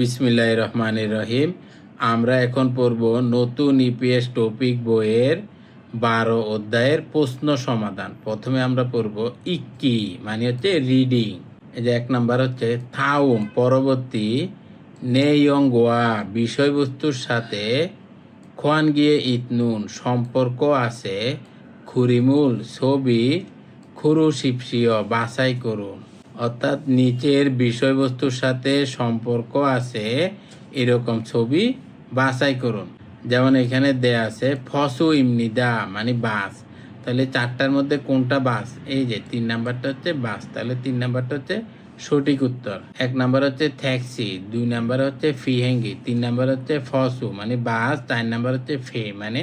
বিসমিল্লাহ রহমানির রহিম। আমরা এখন পড়ব নতুন ইপিএস টপিক বইয়ের বারো অধ্যায়ের প্রশ্ন সমাধান। প্রথমে আমরা পড়ব ইকি মানে হচ্ছে রিডিং। এই যে এক নাম্বার হচ্ছে থাউম, পরবর্তী নেয়ং গোয়া বিষয়বস্তুর সাথে খোয়ান গিয়ে ইতনুন সম্পর্ক আছে, খুরিমুল, ছবি খুরু শিপসিও বাছাই করুন। অর্থাৎ নিচের বিষয়বস্তুর সাথে সম্পর্ক আছে, এরকম ছবি বাছাই করুন। যেমন এখানে দেয়া আছে, ফসু ইমনি দা মানে বাস। তাহলে চারটার মধ্যে কোনটা বাস? এই যে, তিন নাম্বারটা হচ্ছে বাস। তাহলে তিন নাম্বারটা হচ্ছে সঠিক উত্তর। এক নাম্বার হচ্ছে ট্যাক্সি দুই নাম্বার হচ্ছে ফিহেঙ্গি তিন নাম্বার হচ্ছে ফসু মানে বাস। চার নাম্বার হচ্ছে ফে মানে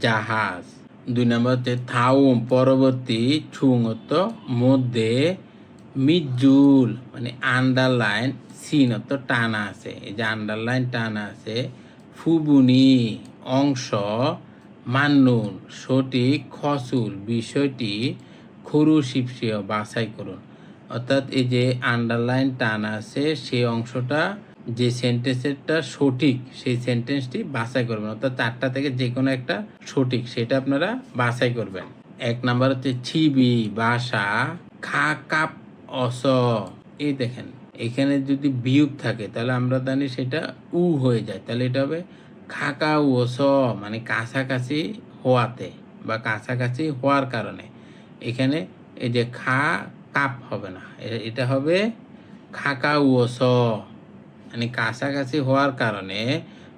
জাহাজ। দুই নাম্বার হচ্ছে থাউম পরবর্তী ছুঙত মধ্যে মিজুল মানে আন্ডারলাইন সিনত টানা আছে। এই যে আন্ডারলাইন টানা আছে, ফুবুনি, অংশ, মান্নুন, সঠিক, খসুল, বিষয়টি খুরু শিপসিও বাছাই করুন। অর্থাৎ এই যে আন্ডারলাইন টানা আছে, সেই অংশটা, যে সেন্টেন্সেরটা সঠিক, সেই সেন্টেন্সটি বাছাই করবেন। অর্থাৎ চারটা থেকে যে কোনো একটা সঠিক, সেটা আপনারা বাছাই করবেন। এক নাম্বার হচ্ছে ছিবি, বাসা, খা, কাপ অস। এই দেখেন, এখানে যদি বিয়োগ থাকে, তাহলে আমরা জানি সেটা উ হয়ে যায়। তাহলে এটা হবে খাকা ওস মানে কাছাকাছি হওয়াতে বা কাছাকাছি হওয়ার কারণে। এখানে এই যে খা, কাপ হবে না। এটা হবে খাকা ওস মানে কাছাকাছি হওয়ার কারণে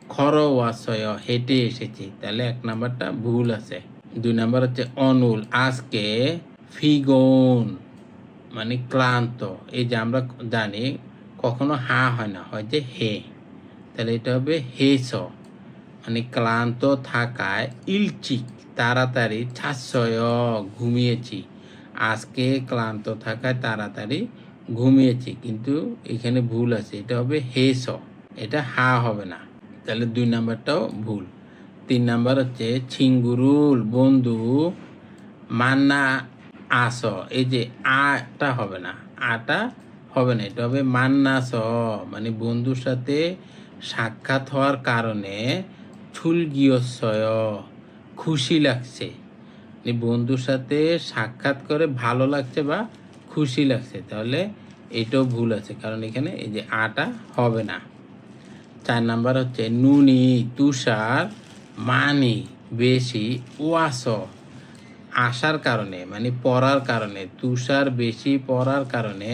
খর ওয়াশয় হেঁটে এসেছি। তাহলে এক নাম্বারটা ভুল আছে। দুই নাম্বার হচ্ছে অনুল, আজকে ফিগন। মানে ক্লান্ত। এই যে আমরা জানি কখনো হা হয় না, হয় যে হে। তাহলে এটা হবে হে হেস মানে ক্লান্ত থাকায় ইলচিক তাড়াতাড়ি ছাচ্ছয় ঘুমিয়েছি। আজকে ক্লান্ত থাকায় তাড়াতাড়ি ঘুমিয়েছি, কিন্তু এখানে ভুল আছে। এটা হবে হে হেস এটা হা হবে না। তাহলে দুই নাম্বারটাও ভুল। তিন নাম্বার হচ্ছে ছিঙ্গুরুল, বন্ধু, মান্না আস, এই যে আটা হবে না, আটা হবে না, এটা হবে মান্নাস। মানে বন্ধুর সাথে সাক্ষাৎ হওয়ার কারণে ছুলগিয়সয় খুশি লাগছে। মানে বন্ধুর সাথে সাক্ষাৎ করে ভালো লাগছে বা খুশি লাগছে, তাহলে এটাও ভুল আছে, কারণ এখানে এই যে আটা হবে না। চার নাম্বার হচ্ছে নুনি, তুষার, মানি, বেশি ওয়াস আসার কারণে মানে পড়ার কারণে, তুষার বেশি পড়ার কারণে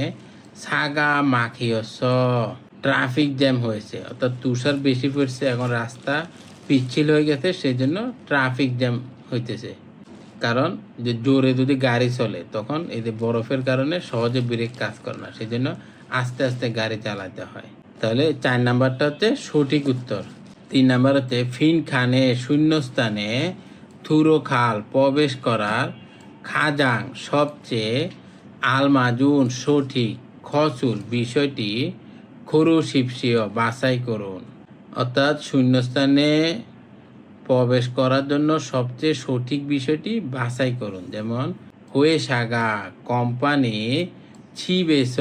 সাগা মাখিয়স ট্রাফিক জ্যাম হয়েছে। অর্থাৎ তুষার বেশি পড়ছে, এখন রাস্তা পিচ্ছিল হয়ে গেছে সেই জন্য ট্রাফিক জ্যাম হইতেছে। কারণ যে জোরে যদি গাড়ি চলে, তখন এই যে বরফের কারণে সহজে ব্রেক কাজ করে না সেই জন্য আস্তে আস্তে গাড়ি চালাতে হয়। তাহলে চার নাম্বারটা হচ্ছে সঠিক উত্তর। তিন নাম্বার হচ্ছে ফিন খানে শূন্যস্থানে থুরো খাল প্রবেশ করার খাজাং সবচেয়ে আলমাজুন, সঠিক খসুল বিষয়টি খরু শিপসিও বাছাই করুন। অর্থাৎ শূন্যস্থানে প্রবেশ করার জন্য সবচেয়ে সঠিক বিষয়টি বাছাই করুন। যেমন, হয়ে সাগা কোম্পানি ছিবেস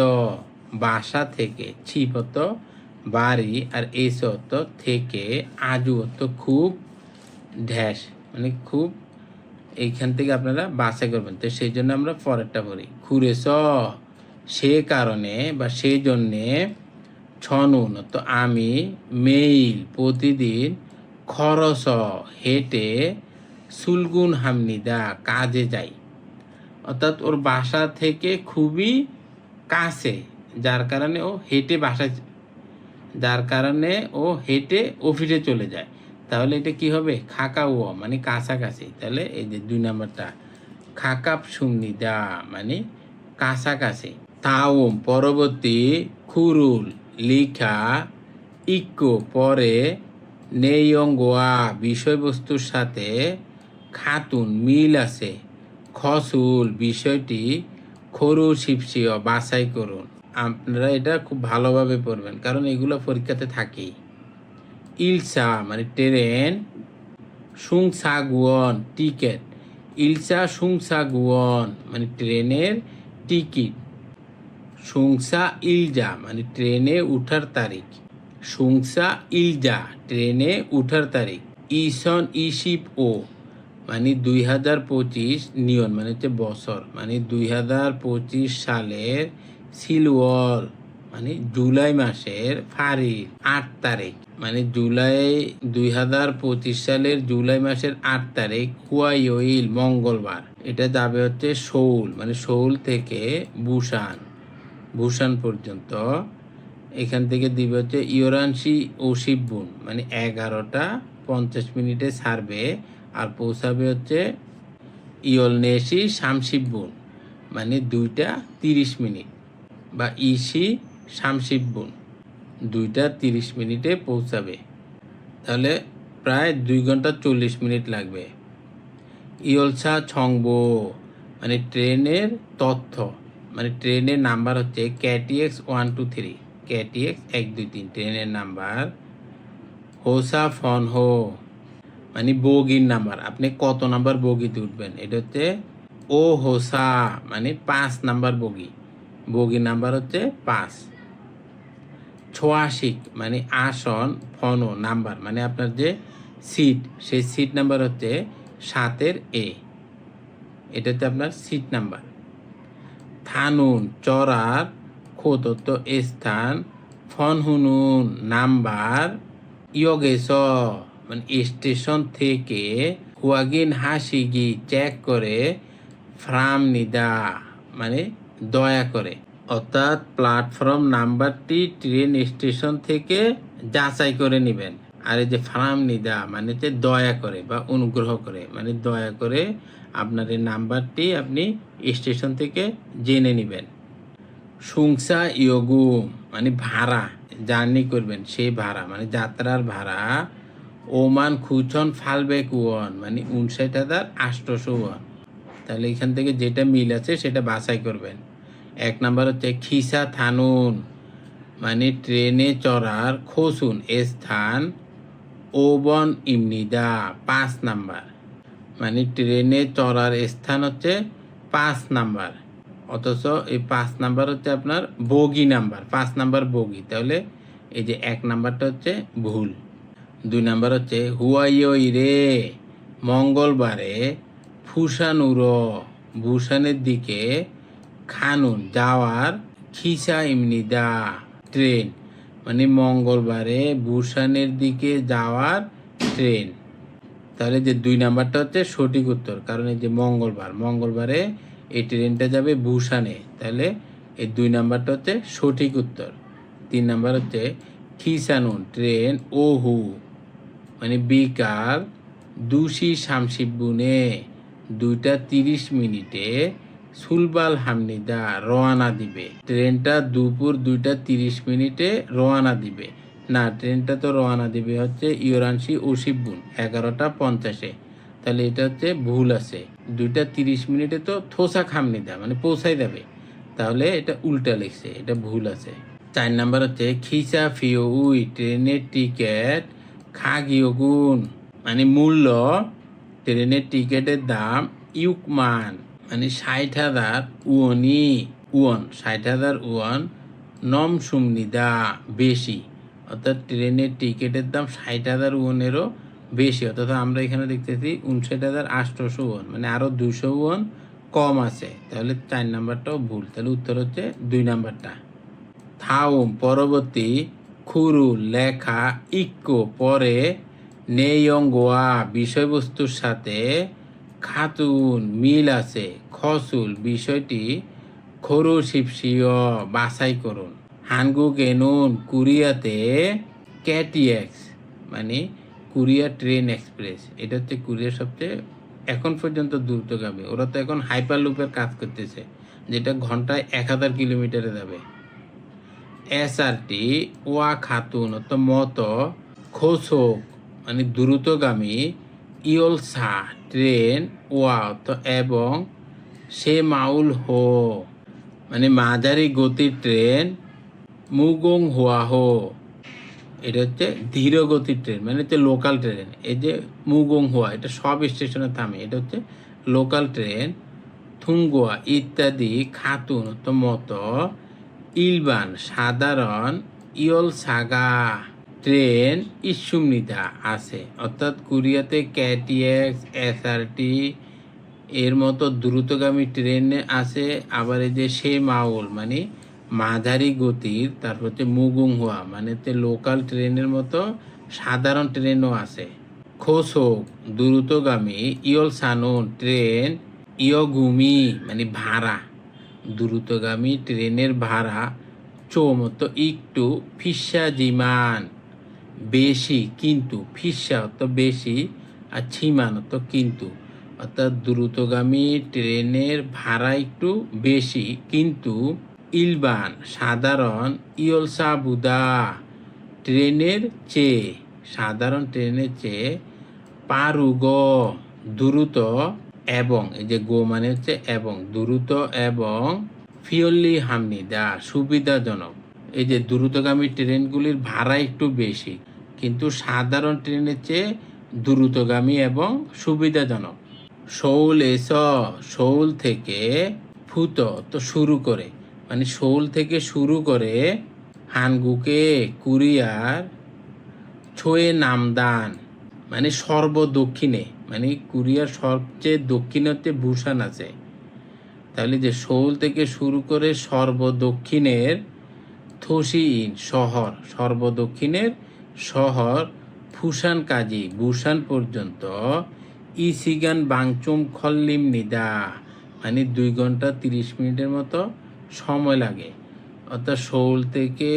বাসা থেকে ছিপত বাড়ি আর এসত থেকে আজুত খুব ঢ্যাস মানে খুব এইখান থেকে আপনারা বাছাই করবেন। তো সেই জন্য আমরা পরেরটা পড়ি। খুরেস সে কারণে বা সেই জন্যে ছনুন। তো আমি মেইল প্রতিদিন খরচ হেঁটে সুলগুন হামনিদা কাজে যাই। অর্থাৎ ওর বাসা থেকে খুবই কাছে, যার কারণে ও হেঁটে বাসায় যার কারণে ও হেঁটে অফিসে চলে যায়। তাহলে এটা কি হবে? খাকা ও মানে কাছাকাছি। তাহলে এই যে দুই নম্বরটা, খাকাপ সুমনি দা মানে কাছাকাছি। তাওম, পরবর্তী, খুরুল, লিখা, ইকো, পরে নেয়ঙ্গোয়া বিষয়বস্তুর সাথে খাতুন, মিল আছে। খসুল, বিষয়টি খরু শিপসিও বাছাই করুন। আপনারা এটা খুব ভালোভাবে পড়বেন, কারণ এগুলো পরীক্ষাতে থাকেই। ইলসা মানে ট্রেন সুংসা গুয়ন টিকেট। ইলসা সুংসা গুয়ন মানে ট্রেনের টিকিট। সুংসা ইলজা মানে ট্রেনে উঠার তারিখ। সুংসা ইলজা, ট্রেনে উঠার তারিখ। ইসন ইশিপ ও মানে দুই হাজার পঁচিশ নিয়ন মানে হচ্ছে বছর মানে দুই হাজার পঁচিশ সালের সিলওয়াল মানে জুলাই মাসের ফারি আট তারিখ। মানে জুলাই দুই হাজার পঁচিশ সালের জুলাই মাসের আট তারিখ হুয়াইল মঙ্গলবার। এটা যাবে হচ্ছে শৌল মানে শৌল থেকে বুসান বুসান পর্যন্ত। এখান থেকে দিবে হচ্ছে ইয়োরানসি ও শিববুন মানে এগারোটা পঞ্চাশ মিনিটে ছাড়বে আর পৌঁছাবে হচ্ছে ইয়লনেসি শামশিববুন মানে দুইটা তিরিশ মিনিট, বা ইসি শামশিববুন দুইটা তিরিশ মিনিটে পৌঁছাবে। তাহলে প্রায় দুই ঘণ্টা চল্লিশ মিনিট লাগবে। ইয়লসা ছংবো মানে ট্রেনের তথ্য মানে ট্রেনের নাম্বার হচ্ছে ক্যাটিএক্স ওয়ান টু থ্রি, ক্যাটিএক্স এক দুই তিন, ট্রেনের নাম্বার। হোসা ফন হো মানে বগির নাম্বার, আপনি কত নাম্বার বগিতে উঠবেন? এটা হচ্ছে ও হোসা মানে পাঁচ নাম্বার বগি। বগি নাম্বার হচ্ছে পাঁচ। ছোয়াশিক মানে আসন, ফন নাম্বার মানে আপনার যে সিট, সেই সিট নাম্বার হচ্ছে সাতের এ। এটাতে আপনার সিট নাম্বার। থানুন, চড়ার খোদত্ত স্থান ফনহুনুন নাম্বার ইয়গেস মানে স্টেশন থেকে হুয়াগিন হাসিগি চেক করে, ফ্রাম নিদা মানে দয়া করে। অর্থাৎ প্ল্যাটফর্ম নাম্বারটি ট্রেন স্টেশন থেকে যাচাই করে নেবেন। আর এই যে ফার্ম নিদা মানে যে দয়া করে বা অনুগ্রহ করে মানে দয়া করে আপনার এই নাম্বারটি আপনি স্টেশন থেকে জেনে নেবেন। সুংসা ইয়োগু মানে ভাড়া, জার্নি করবেন, সেই ভাড়া মানে যাত্রার ভাড়া ওমান খুচন ফালবে কুয়ন মানে উনষাট হাজার আটশোশো ওয়ান। তাহলে এখান থেকে যেটা মিল আছে সেটা বাছাই করবেন। এক নাম্বার হচ্ছে খিসা থানুন মানে ট্রেনে চড়ার খসুন, এ স্থান ওবন ইমনিদা পাঁচ নাম্বার। মানে ট্রেনে চড়ার স্থান হচ্ছে পাঁচ নাম্বার। অথচ এই পাঁচ নাম্বার হচ্ছে আপনার বগি নাম্বার, পাঁচ নাম্বার বগি। তাহলে এই যে এক নাম্বারটা হচ্ছে ভুল। দুই নাম্বার হচ্ছে হুয়াইয়ই রে, মঙ্গলবারে ফুসানুর ভূষানের দিকে খানুন যাওয়ার খিসা ইমনিদা ট্রেন মানে মঙ্গলবারে ভূষানের দিকে যাওয়ার ট্রেন। তাহলে যে দুই নাম্বারটা হচ্ছে সঠিক উত্তর, কারণ এই যে মঙ্গলবার, মঙ্গলবারে এই ট্রেনটা যাবে বুসানে তাহলে এই দুই নাম্বারটা হচ্ছে সঠিক উত্তর। তিন নাম্বার হচ্ছে খিসানুন ট্রেন, ওহু মানে বিকাল দুশি শামসিবুনে দুইটা তিরিশ মিনিটে সুলবাল হামনিদা রওয়ানা দিবে। ট্রেনটা দুপুর দুইটা তিরিশ মিনিটে রওয়ানা দিবে। না, ট্রেনটা তো রওয়ানা দিবে হচ্ছে ইউরানসি ওশিবুন এগারোটা পঞ্চাশে। তাহলে এটা হচ্ছে ভুল আছে। দুইটা তিরিশ মিনিটে তো থোসা খামনিদা মানে পৌঁছাই যাবে তাহলে এটা উল্টা লিখছে, এটা ভুল আছে। চার নাম্বার হচ্ছে খিসা ফিও উই ট্রেনের টিকিট খাগিয়গুন মানে মূল্য, ট্রেনের টিকিটের দাম ইউকমান। মানে ষাট হাজার উয়নি, উয়ন, ষাট হাজার উয়ন, নম সুমনিদা বেশি। অর্থাৎ ট্রেনের টিকিটের দাম ষাট হাজার উয়নেরও বেশি। অর্থাৎ আমরা এখানে দেখতেছি উনষাট হাজার আটশোশো ওয়ান মানে আরও দুশো ওয়ান কম আছে। তাহলে চার নাম্বারটাও ভুল। তাহলে উত্তর হচ্ছে দুই নাম্বারটা। থাউম, পরবর্তী খুরু, লেখা ইক্কো পরে নেয়ঙ্গোয়া বিষয়বস্তুর সাথে খাতুন, মিল আছে। খসুল, বিষয়টি খরু শিপসিয় বাছাই করুন। হানগু গেনুন কুরিয়াতে ক্যাটিএক্স মানে কুরিয়া ট্রেন এক্সপ্রেস। এটা হচ্ছে কুরিয়ার সবচেয়ে এখন পর্যন্ত দ্রুতগামী। ওরা তো এখন হাইপার লুপের কাজ করতেছে, যেটা ঘন্টায় এক হাজার কিলোমিটারে যাবে। এসআরটি, ওয়া খাতুন অত মত, খোসক মানে দ্রুতগামী ইয়লসা ট্রেন ওয়া তো এবং সে মাউল হো মানে মাঝারি গতির ট্রেন, মুগং হোয়া হো। এটা হচ্ছে ধীর গতির ট্রেন মানে হচ্ছে লোকাল ট্রেন। এই যে মুগং হোয়া, এটা সব স্টেশনে থামে। এটা হচ্ছে লোকাল ট্রেন, থুঙ্গোয়া ইত্যাদি, খাতুন তো মতো, ইলবান, সাধারণ, ইয়ল সাগা। ট্রেন ইসুমনিদা আছে। অর্থাৎ কোরিয়াতে ক্যাটিএক্স এসআরটি এর মতো দ্রুতগামী ট্রেন আছে। আবার এই যে সে মাউল মানে মাঝারি গতির, তারপর হচ্ছে মুগুং হওয়া মানে তে লোকাল ট্রেনের মতো সাধারণ ট্রেনও আছে। খোসক, দ্রুতগামী ইয়ল সানুন ট্রেন ইয়গুমি মানে ভাড়া, দ্রুতগামী ট্রেনের ভাড়া চৌমতো একটু ফিসা জিমান। বেশি কিন্তু ফিসা অত বেশি, আর ছিমান অত কিন্তু। অর্থাৎ দ্রুতগামী ট্রেনের ভাড়া একটু বেশি, কিন্তু ইলবান সাধারণ ইয়লসা বুদা ট্রেনের চেয়ে, সাধারণ ট্রেনের চেয়ে পারুগ দ্রুত এবং, এই যে গো মানে হচ্ছে এবং, দ্রুত এবং ফিওলি হামনিদা সুবিধাজনক। এই যে দ্রুতগামী ট্রেনগুলির ভাড়া একটু বেশি কিন্তু সাধারণ ট্রেনের চেয়ে দ্রুতগামী এবং সুবিধাজনক। শৌল এস, শৌল থেকে ফুত, তো শুরু করে। মানে শৌল থেকে শুরু করে হানগুকে কুরিয়ার, ছোয়ে নামদান মানে সর্ব দক্ষিণে মানে কুরিয়ার সবচেয়ে দক্ষিণে হচ্ছে ভূষান আছে। তাহলে যে শৌল থেকে শুরু করে সর্বদক্ষিণের থসিইন শহর, সর্বদক্ষিণের শহর ফুসান কাজী বুসান পর্যন্ত ইসিগান বাংচুম খল্লিম নিদা। মানে দুই ঘণ্টা তিরিশ মিনিটের মতো সময় লাগে। অর্থাৎ শৌল থেকে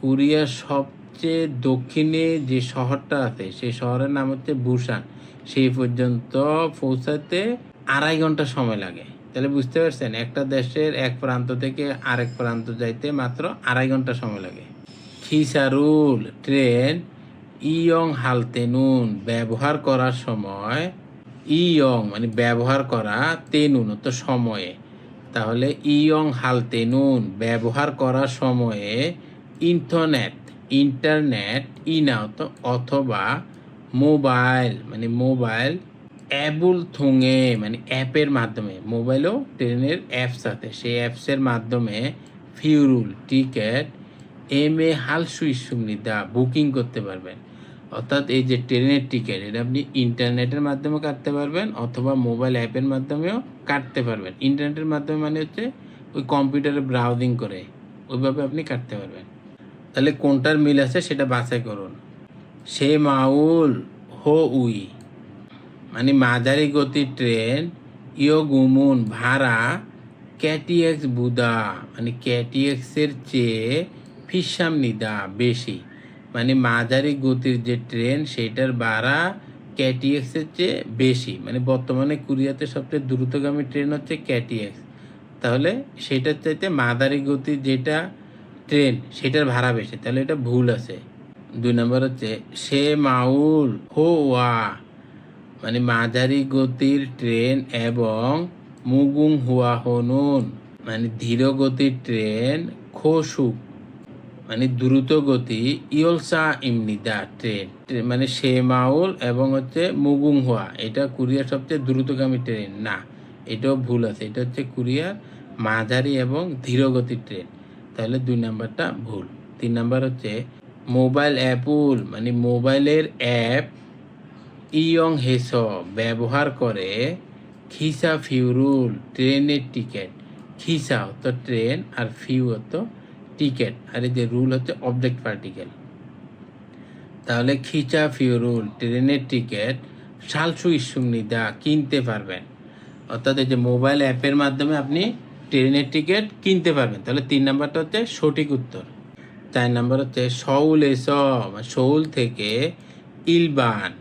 কোরিয়ার সবচেয়ে দক্ষিণে যে শহরটা আছে, সেই শহরের নাম হচ্ছে বুসান সেই পর্যন্ত পৌঁছাতে আড়াই ঘণ্টা সময় লাগে। তাহলে বুঝতে পারছেন, একটা দেশের এক প্রান্ত থেকে আরেক প্রান্ত যাইতে মাত্র আড়াই ঘণ্টা সময় লাগে। খিসারুল, ট্রেন, ইয়ং হালতেনুন ব্যবহার করার সময়, ইয়ং মানে ব্যবহার করা তেনুন তো সময়ে। তাহলে ইয়ং হালতেনুন ব্যবহার করার সময়ে ইন্টারনেট ইন্টারনেট, ইনাও অথবা মোবাইল মানে মোবাইল অ্যাবুল থুঙে মানে অ্যাপের মাধ্যমে মোবাইলও ট্রেনের অ্যাপস আছে। সেই অ্যাপসের মাধ্যমে ফিউরুল, টিকেট এম এ হাল সুইসুমনিদা বুকিং করতে পারবেন। অর্থাৎ এই যে ট্রেনের টিকিট, এটা আপনি ইন্টারনেটের মাধ্যমে কাটতে পারবেন অথবা মোবাইল অ্যাপের মাধ্যমেও কাটতে পারবেন। ইন্টারনেটের মাধ্যমে মানে হচ্ছে ওই কম্পিউটারে ব্রাউজিং করে ওইভাবে আপনি কাটতে পারবেন। তাহলে কোনটার মিল আছে সেটা বাছাই করুন। সে মাউল হো উই মানে মাঝারি গতির ট্রেন, ইয় গুমুন, ভাড়া, ক্যাটিএক্স বুদা মানে ক্যাটিএক্সের চেয়ে ফিসাম নিদা বেশি। মানে মাঝারি গতির যে ট্রেন সেটার ভাড়া ক্যাটিএক্সের চেয়ে বেশি। মানে বর্তমানে কুরিয়াতে সবচেয়ে দ্রুতগামী ট্রেন হচ্ছে ক্যাটিএক্স তাহলে সেটার চাইতে মাঝারি গতির যেটা ট্রেন, সেটার ভাড়া বেশি। তাহলে এটা ভুল আছে। দুই নম্বর হচ্ছে, সে মাউল হো ওয়া। মানে মাঝারি গতির ট্রেন এবং মুগুং হুয়া হনুন মানে ধীর গতির ট্রেন খোসুক মানে দ্রুত গতি ইয়লসা ইমনিদা ট্রেন ট্রে- মানে শেমাউল এবং হচ্ছে মুগুং হুয়া, এটা কুরিয়ার সবচেয়ে দ্রুতগামী ট্রেন। না, এটাও ভুল আছে, এটা হচ্ছে কুরিয়ার মাঝারি এবং ধীর গতির ট্রেন। তাহলে দুই নাম্বারটা ভুল। তিন নাম্বার হচ্ছে মোবাইল অ্যাপুল মানে মোবাইলের অ্যাপ ইয়ং হেস ব্যবহার করে খিসা ফিউরুল, ট্রেনের টিকিট। খিসা হতো ট্রেন আর ফিউ হতো টিকিট, আর যে রুল হচ্ছে অবজেক্ট পার্টিকেল তাহলে খিচা ফিউরুল ট্রেনের টিকিট সালসু ইসুমনিদা কিনতে পারবেন। অর্থাৎ এই যে মোবাইল অ্যাপের মাধ্যমে আপনি ট্রেনের টিকিট কিনতে পারবেন। তাহলে তিন নাম্বারটা হচ্ছে সঠিক উত্তর। চার নাম্বার হচ্ছে সৌল এস সৌল থেকে ইলবান,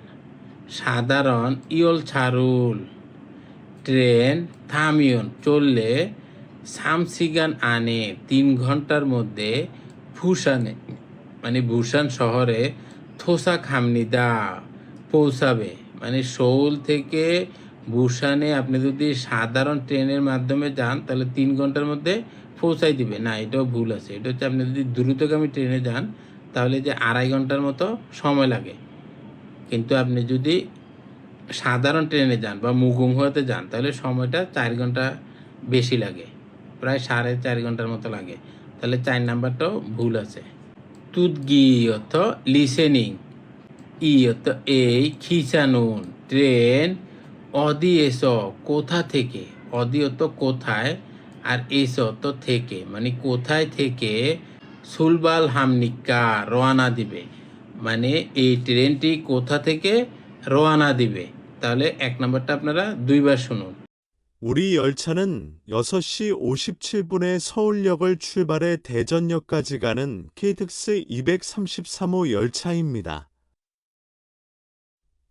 সাধারণ ইয়ল ছারুল, ট্রেন থামিয়ন, চললে সামসিগান আনে তিন ঘণ্টার মধ্যে ফুসানে মানে ভূষান শহরে থোসা খামনিদা পৌঁছাবে। মানে সৌল থেকে ভূষানে আপনি যদি সাধারণ ট্রেনের মাধ্যমে যান, তাহলে তিন ঘণ্টার মধ্যে পৌঁছাই দিবে। না, এটাও ভুল আছে। এটা হচ্ছে আপনি যদি দ্রুতগামী ট্রেনে যান, তাহলে যে আড়াই ঘণ্টার মতো সময় লাগে। কিন্তু আপনি যদি সাধারণ ট্রেনে যান বা মুগুং হতে যান, তাহলে সময়টা চার ঘণ্টা বেশি লাগে। প্রায় সাড়ে চার ঘণ্টার মতো লাগে। তাহলে চার নাম্বারটাও ভুল আছে। তুদগি অর্থ লিসেনিং। ই অর্থ এই খিচানুন। ট্রেন অদি এস কোথা থেকে? অদি অত কোথায়? আর এস অর্থ থেকে। মানে কোথায় থেকে? সুলবাল হামনিকা রওনা দিবে। মানে এই ট্রেনটি কোথা থেকে রওনা দিবে? তাহলে এক নম্বরটা আপনারা দুইবার শুনুন। 우리 열차는 6시 57분에 서울역을 출발해 대전역까지 가는 KTX 233호 열차입니다.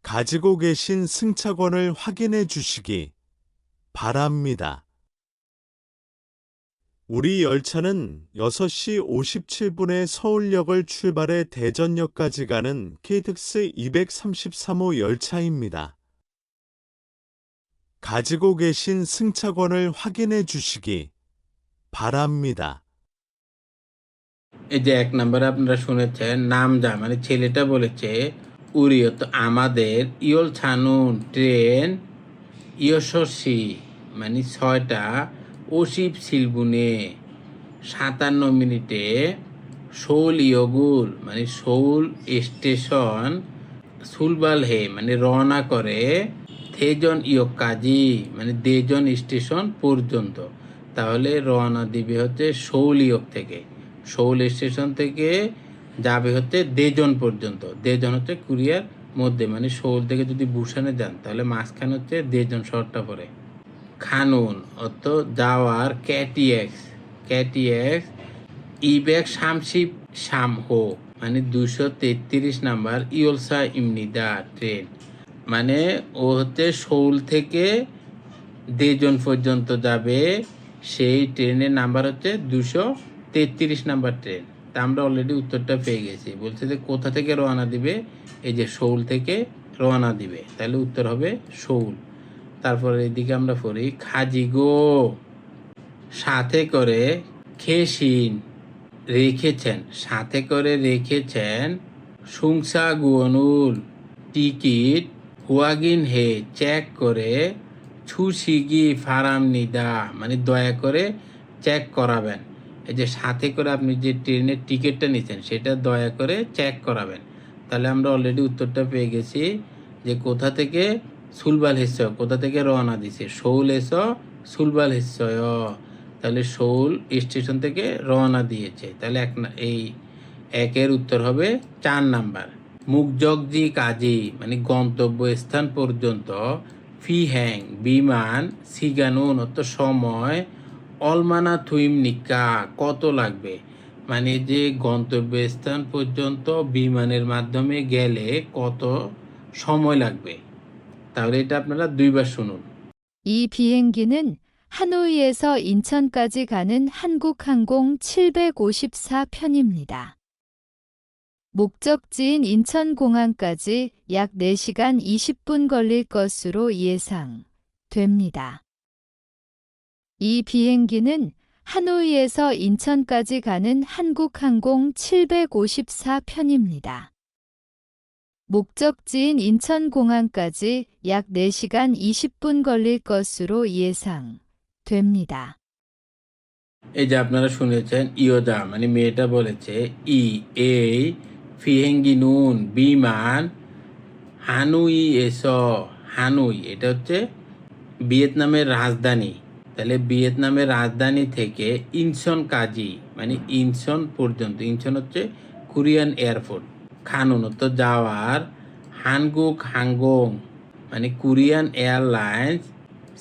가지고 계신 승차권을 확인해 주시기 바랍니다. 우리 열차는 6시 57분에 서울역을 출발해 대전역까지 가는 KTX 233호 열차입니다. 가지고 계신 승차권을 확인해 주시기 바랍니다. এই যে এক নম্বরে আপনারা শুনেছেন নাম যা মানে ছেলেটা বলেছে উরিয়ত আমাদের ইয়ল ছানুন ট্রেন ইয়সি মানে ছয়টা ওসিপ সিলবুনে সাতান্ন মিনিটে শৌল ইয়গুল মানে শৌল স্টেশন সুলবাল হে মানে রওনা করে থেজন ইয়ক কাজী মানে দেজন স্টেশন পর্যন্ত। তাহলে রওনা দিবে হচ্ছে শৌল ইয়ক থেকে। শৌল স্টেশন থেকে যাবে হচ্ছে দেজন পর্যন্ত। দেজন হচ্ছে কুরিয়ার মধ্যে মানে শৌল থেকে যদি বুসানে যান, তাহলে মাঝখানে হচ্ছে দেজন শহরটা পড়ে। খানুন অর্থ যাওয়ার ক্যাটিএক্স। ক্যাটিএক্স, ইবেক শামশিপ শামহো মানে দুশো তেত্রিশ নাম্বার ইয়লসা ইমনিদা ট্রেন। মানে ও হচ্ছে শৌল থেকে দেজন পর্যন্ত যাবে। সেই ট্রেনের নাম্বার হচ্ছে দুশো তেত্রিশ নাম্বার ট্রেন। তা আমরা অলরেডি উত্তরটা পেয়ে গেছি। বলছে যে কোথা থেকে রওনা দিবে? এই যে শৌল থেকে রওনা দিবে। তাহলে উত্তর হবে শৌল তারপরে এদিকে আমরা পড়ি খাজিগো সাথে করে খেসিন রেখেছেন, সাথে করে রেখেছেন সুংসা গুয়নুল টিকিট হুয়াগিন হে চেক করে ছুসিগি ফারাম নিদা মানে দয়া করে চেক করাবেন। এই যে সাথে করে আপনি যে ট্রেনের টিকিটটা নিচ্ছেন সেটা দয়া করে চেক করাবেন। তাহলে আমরা অলরেডি উত্তরটা পেয়ে গেছি যে কোথা থেকে সুলবাল হিস্স কোথা থেকে রওনা দিছে? শৌল এস সুলবাল হিস্সয় তাহলে শৌল স্টেশন থেকে রওনা দিয়েছে। তাহলে এক এই একের উত্তর হবে চার নাম্বার। মুকজগজি কাজী মানে গন্তব্য স্থান পর্যন্ত ফি হ্যাং বিমান সিগানুন অত সময় অলমানা থুইম নিকা কত লাগবে মানে যে গন্তব্য স্থান পর্যন্ত বিমানের মাধ্যমে গেলে কত সময় লাগবে তাহলে এটা আপনারা দুইবার শুনুন 이 비행기는 하노이에서 인천까지 가는 한국항공 754편입니다. 목적지인 인천공항까지 약 4시간 20분 걸릴 것으로 예상됩니다. 이 비행기는 하노이에서 인천까지 가는 한국항공 754편입니다. 목적지인 인천공항까지 약 4시간 20분 걸릴 것으로 예상됩니다. এই যে আপনারা শুনেছেন ইয়োদা মানে মেয়েটা বলেছে ই এই ফিহেঙ্গি নুন, বিমান, হানুই, এস, হানুই, এটা হচ্ছে ভিয়েতনামের রাজধানী। তাহলে ভিয়েতনামের রাজধানী থেকে ইনসন কাজি মানে ইনসন পর্যন্ত, ইনসন হচ্ছে কোরিয়ান এয়ারপোর্ট, খানুন তো যাওয়ার হানগুক, হাঙ্গং মানে কোরিয়ান এয়ারলাইন্স,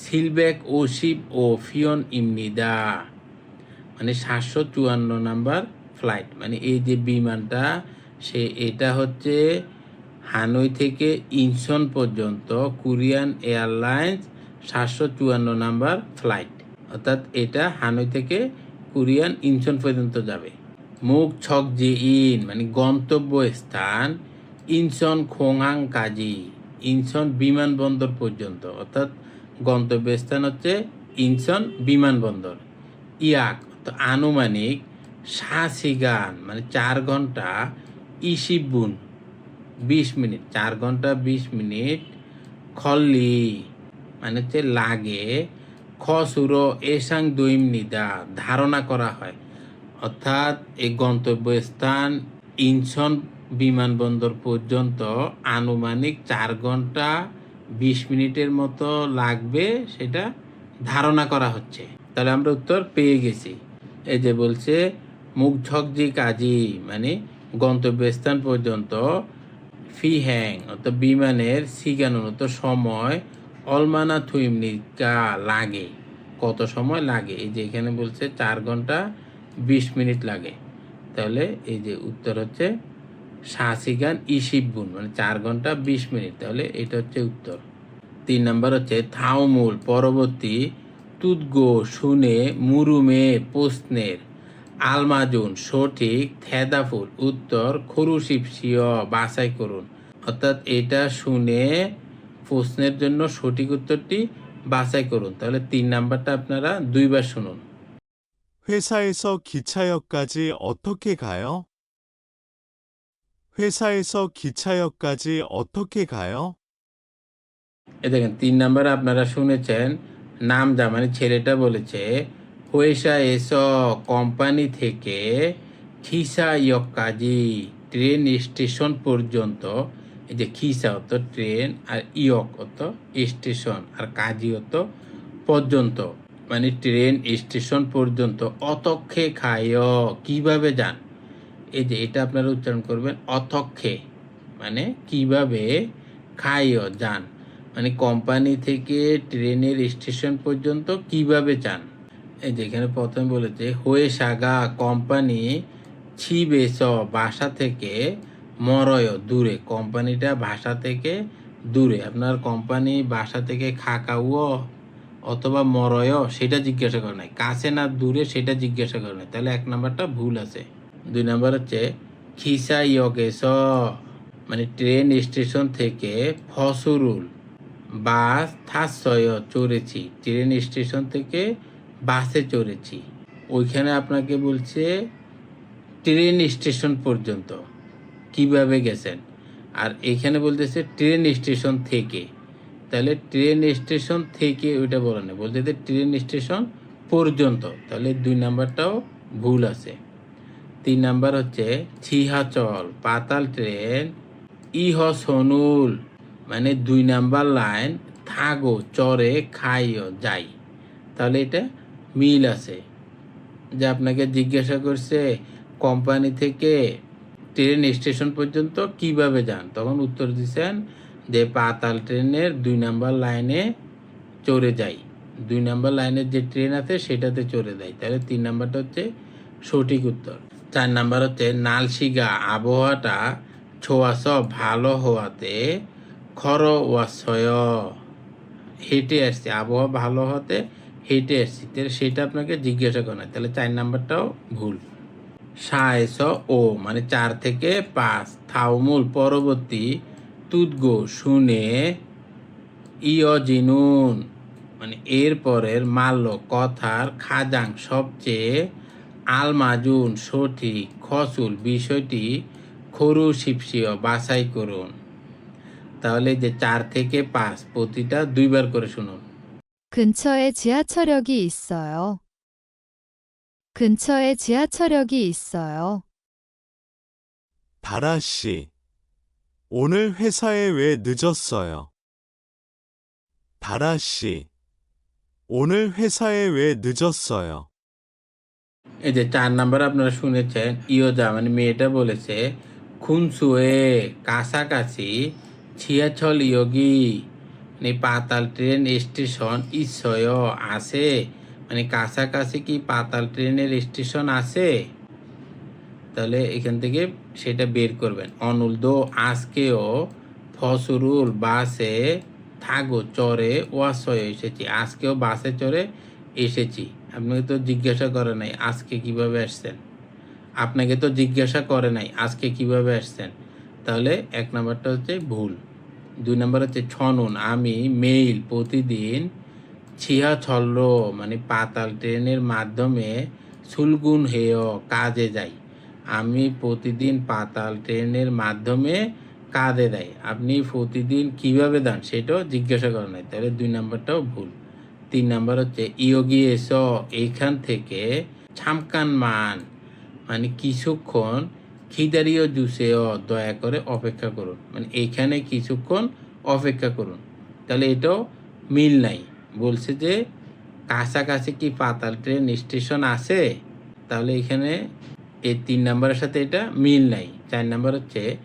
সিলবেক, ওশিপ ও ফিয়ন ইমনিদা মানে সাতশো চুয়ান্ন নাম্বার ফ্লাইট মানে এই যে বিমানটা সে এটা হচ্ছে হানই থেকে ইনসন পর্যন্ত কোরিয়ান এয়ারলাইন্স সাতশো চুয়ান্ন নাম্বার ফ্লাইট। অর্থাৎ এটা হানই থেকে কোরিয়ান ইনসন পর্যন্ত যাবে। মুখ ছক জি ইন মানে গন্তব্য স্থান ইনসন খোংহাং কাজি, ইনসন বিমানবন্দর পর্যন্ত। অর্থাৎ গন্তব্য স্থান হচ্ছে ইনসন বিমানবন্দর। ইয়াক আনুমানিক সাসিগান মানে চার ঘণ্টা ইসিবুন বিশ মিনিট, চার ঘণ্টা বিশ মিনিট খল্লি মানে হচ্ছে লাগে খসুরো এসাং দৈম নিদা, ধারণা করা হয়। অর্থাৎ এই গন্তব্যস্থান ইনসন বিমানবন্দর পর্যন্ত আনুমানিক চার ঘণ্টা বিশ মিনিটের মতো লাগবে সেটা ধারণা করা হচ্ছে। তাহলে আমরা উত্তর পেয়ে গেছি। এই যে বলছে মুখঝকজি কাজী মানে গন্তব্যস্থান পর্যন্ত ফি হ্যাং অর্থাৎ বিমানের সিগানুনত সময় অলমানা থুইমনিকা লাগে। কত সময় লাগে? এই যে এখানে বলছে চার ঘণ্টা বিশ মিনিট লাগে। তাহলে এই যে উত্তর হচ্ছে শাসিগান ইসিবগুন মানে চার ঘণ্টা বিশ মিনিট। তাহলে এটা হচ্ছে উত্তর। তিন নম্বর হচ্ছে থাউমুল পরবর্তী তুদগো শুনে মুরুমে প্রশ্নের আলমাজুন সঠিক থেদাফুল উত্তর খরুশিপসিয় বাছাই করুন অর্থাৎ এটা শুনে প্রশ্নের জন্য সঠিক উত্তরটি বাছাই করুন তাহলে তিন নাম্বারটা আপনারা দুইবার শুনুন 회사에서 기차역까지 어떻게 가요? 회사에서 기차역까지 어떻게 가요? এ দেখেন তিন নাম্বার আপনারা শুনেছেন নাম যা মানে ছেলেটা বলেছে পয়সা এসো কোম্পানি থেকে খিসা ইয়কাজি ট্রেন স্টেশন পর্যন্ত। এই যে খিসা অত ট্রেন আর ইয়ক অত স্টেশন আর কাজী অত পর্যন্ত। মানে ট্রেন স্টেশন পর্যন্ত অতক্ষে খায়। কীভাবে যান? এই যে এটা আপনারা উচ্চারণ করবেন, অতক্ষে। মানে কীভাবে খাইও যান। মানে কোম্পানি থেকে ট্রেনের স্টেশন পর্যন্ত কীভাবে চান এই যেখানে প্রথমে বলেছে হয়ে সাগা কোম্পানি ছিবেস বাসা থেকে মরয় দূরে। কোম্পানিটা ভাষা থেকে দূরে। আপনার কোম্পানি বাসা থেকে খাকাউও অথবা মরয়, সেটা জিজ্ঞাসা করে নাই। কাছে না দূরে, সেটা জিজ্ঞাসা করে নাই। তাহলে এক নাম্বারটা ভুল আছে। দুই নাম্বার হচ্ছে খিসা ইয়গেস মানে ট্রেন স্টেশন থেকে ফসরুল বাস থাসয় চড়েছি। ট্রেন স্টেশন থেকে বাসে চড়েছি। ওইখানে আপনাকে বলছে, ট্রেন স্টেশন পর্যন্ত। কীভাবে গেছেন? আর এখানে বলতেছে, ট্রেন স্টেশন থেকে। তাহলে ট্রেন স্টেশন থেকে ওইটা বলে না, বলতেছে ট্রেন স্টেশন পর্যন্ত। তাহলে দুই নাম্বারটাও ভুল আছে। তিন নাম্বার হচ্ছে, ছিহাচল, পাতাল ট্রেন, ইহ সনুল। মানে দুই নাম্বার লাইন, থাগো, চরে, খাইও, যাই। তাহলে এটা মিল আছে যে আপনাকে জিজ্ঞাসা করছে কোম্পানি থেকে ট্রেন স্টেশন পর্যন্ত কীভাবে যান। তখন উত্তর দিচ্ছেন যে পাতাল ট্রেনের দুই নাম্বার লাইনে চড়ে যাই। দুই নাম্বার লাইনের যে ট্রেন আছে সেটাতে চড়ে যায় তাহলে তিন নাম্বারটা হচ্ছে সঠিক উত্তর। চার নাম্বার হচ্ছে নালশিগা আবহাওয়াটা ছোঁয়াশ ভালো হওয়াতে খর ওয়াশয় হেঁটে আসছে, আবহাওয়া ভালো হতে হেঁটে আসছি তাহলে সেটা আপনাকে জিজ্ঞাসা করে তাহলে চার নাম্বারটাও ভুল। সায়স ও মানে চার থেকে পাঁচ। থাউমুল, পরবর্তী। তুদগো, শুনে। ইয় জিনুন মানে এর পরের মাল্য, কথার খাজাং সবচেয়ে আলমাজুন, সঠিক, খসুল বিষয়টি খরু শিপসিও বাছাই করুন। তাহলে যে চার থেকে পাঁচ, প্রতিটা দুইবার করে শুনুন। 근처에 지하철역이 있어요. 근처에 지하철역이 있어요. 다라 씨, 오늘 회사에 왜 늦었어요? 다라 씨, 오늘 회사에 왜 늦었어요? এই যে চার নাম্বার আপনারা শুনেছেন ইয়োজা মানে মেয়েটা বলেছে খুনসুয়ে কাছাকাছি ছিয়াছল ইয়োগি মানে পাতাল ট্রেন স্টেশন ইসয় আছে? মানে কাছাকাছি কি পাতাল ট্রেনের স্টেশন আছে? তাহলে এখান থেকে সেটা বের করবেন। অনুল দো, আজকেও ফসরুল বাসে থাগো চড়ে ওয়াশয়ে এসেছি। আজকেও বাসে চড়ে এসেছি। আপনাকে তো জিজ্ঞাসা করে নাই, আজকে কীভাবে আসছেন? আপনাকে তো জিজ্ঞাসা করে নাই, আজকে কীভাবে আসছেন? তাহলে এক নম্বরটা হচ্ছে ভুল। দুই নম্বর হচ্ছে ছনুন। আমি মেইল প্রতিদিন ছিয়া ছল্ল মানে পাতাল ট্রেনের মাধ্যমে সুলগুন হেয় কাজে যাই। আমি প্রতিদিন পাতাল ট্রেনের মাধ্যমে কাজে দেয় আপনি প্রতিদিন কীভাবে দেন সেটাও জিজ্ঞাসা করেন তাহলে দুই নাম্বারটাও ভুল। তিন নম্বর হচ্ছে, ইয়োগি এসো এইখান থেকে ছামকান মান মানে কিছুক্ষণ খিদারিও জুসেও দয়া করে অপেক্ষা করুন। মানে এইখানে কিছুক্ষণ অপেক্ষা করুন। তাহলে এটাও মিল নাই। বলছে যে, কাছাকাছি কি পাতাল ট্রেন স্টেশন আছে? তাহলে এখানে এই তিন নম্বরের সাথে এটা মিল নাই। চার নাম্বার হচ্ছে,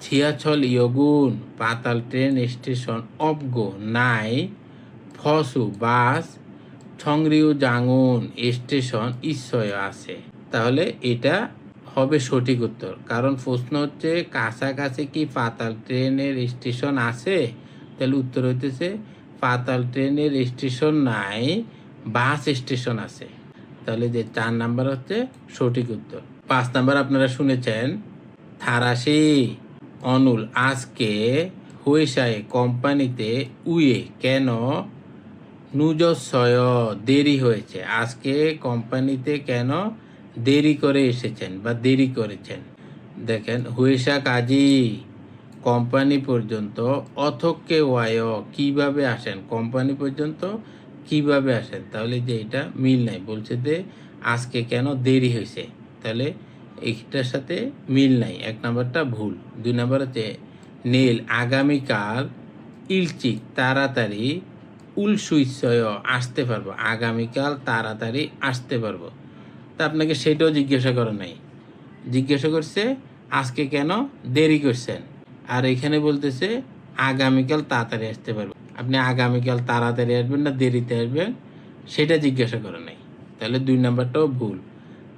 ছিয়াছল ইয়গুন পাতাল ট্রেন স্টেশন অবগো নাই, ফসু বাস ছংরিউ জাঙ্গুন স্টেশন ঈশ্বয় আছে। তাহলে এটা হবে সঠিক উত্তর। কারণ প্রশ্ন হচ্ছে, কাছাকাছি কি পাতাল ট্রেনের স্টেশন আছে? তাহলে উত্তর হইতেছে, পাতাল ট্রেনের স্টেশন নাই, বাস স্টেশন আছে। তাহলে যে চার নাম্বার হচ্ছে সঠিক উত্তর। পাঁচ নাম্বার আপনারা শুনেছেন, থারাসি, অনুল, আজকে হুয়েসায় কোম্পানিতে উয়ে কেন নুজস্বয় দেরি হয়েছে? আজকে কোম্পানিতে কেন দেরি করে এসেছেন বা দেরি করেছেন। দেখেন হুয়েশা কাজী কোম্পানি পর্যন্ত অথক্কে ওয়ায় কীভাবে আসেন? কোম্পানি পর্যন্ত কীভাবে আসেন? তাহলে যে এটা মিল নাই। বলছে যে আজকে কেন দেরি হয়েছে? তাহলে এইটার সাথে মিল নাই। এক নাম্বারটা ভুল, দুই নাম্বার হচ্ছে নীল আগামীকাল ইলচিক তাড়াতাড়ি উল উলসুইসয় আসতে পারব। আগামীকাল তাড়াতাড়ি আসতে পারব। তা আপনাকে সেটাও জিজ্ঞাসা করে নাই। জিজ্ঞাসা করছে, আজকে কেন দেরি করছেন? আর এখানে বলতেছে, আগামীকাল তাড়াতাড়ি আসতে পারব আপনি আগামীকাল তাড়াতাড়ি আসবেন না, দেরিতে আসবেন, সেটা জিজ্ঞাসা করে নাই। তাহলে দুই নাম্বারটাও ভুল।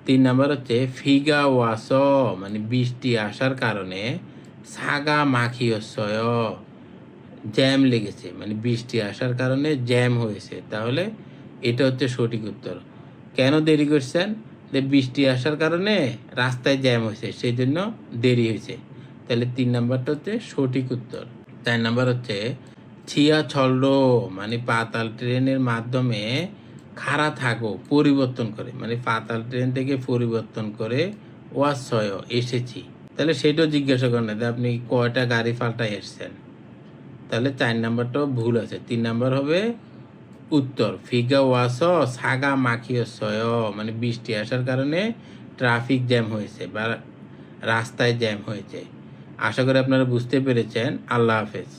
তিন নাম্বার হচ্ছে, ফিগা ওয়াস মানে বৃষ্টি আসার কারণে সাগা মাখিয়সয় জ্যাম লেগেছে মানে বৃষ্টি আসার কারণে জ্যাম হয়েছে। তাহলে এটা হচ্ছে সঠিক উত্তর। কেন দেরি করছেন? বৃষ্টি আসার কারণে রাস্তায় জ্যাম হয়েছে সেই জন্য দেরি হয়েছে। তাহলে তিন নাম্বারটা হচ্ছে সঠিক উত্তর। চার নাম্বার হচ্ছে ছিয়া ছল্ড মানে পাতাল ট্রেনের মাধ্যমে খাড়া থাকো, পরিবর্তন করে মানে পাতাল ট্রেন থেকে পরিবর্তন করে ওয়াশয় এসেছি। তাহলে সেটাও জিজ্ঞাসা করেন না আপনি কয়টা গাড়ি পাল্টাই এসছেন। তাহলে চার নাম্বারটাও ভুল আছে। তিন নাম্বার হবে উত্তর। ফিগা ওয়াস, সাগা মাখিও সয় মানে বৃষ্টি আসার কারণে ট্রাফিক জ্যাম হয়েছে বা রাস্তায় জ্যাম হয়েছে। আশা করি আপনারা বুঝতে পেরেছেন। আল্লাহ হাফেজ।